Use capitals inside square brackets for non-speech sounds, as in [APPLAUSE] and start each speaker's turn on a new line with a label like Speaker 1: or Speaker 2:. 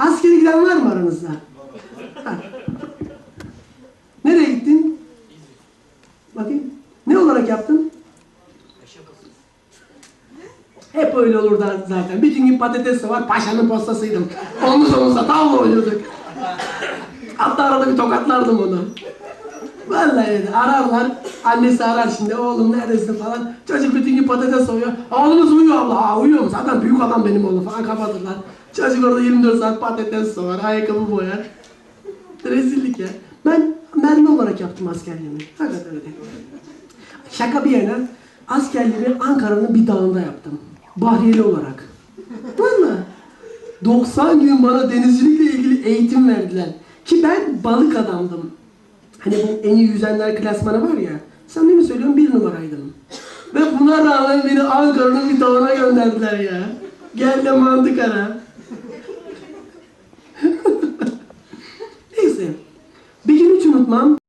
Speaker 1: Askere giden var mı aranızda? Nereye gittin? Bakayım. Ne olarak yaptın? Hep öyle olurdu zaten. Bütün gün patates var, paşanın postasıydım. Omuz omuza tavla oynuyorduk. Hatta arada bir tokatlardım onu. Vallahi öyle. ararlar. Annesi arar şimdi. Oğlum neredesin falan. Çocuk bütün gün patates soyuyor. Oğlunuz uyuyor abla. Aa uyuyor mu? Zaten büyük adam benim oğlum falan kapatırlar. Çocuk orada 24 saat patates soğar. Ayakkabı boyar. Rezillik ya. Ben mermi olarak yaptım askerliğimi. Hakikaten öyle. Şaka bir yana askerliğimi Ankara'nın bir dağında yaptım. Bahriyeli olarak. Valla. 90 gün bana denizcilikle ilgili eğitim verdiler. Ki ben balık adamdım. Hani bu en iyi yüzenler klasmanı var ya. Sen mi söylüyorum bir numaraydım. Ve buna rağmen beni Ankara'nın bir dağına gönderdiler ya. Gel de mantık ara. [LAUGHS] Neyse. Bir gün hiç unutmam.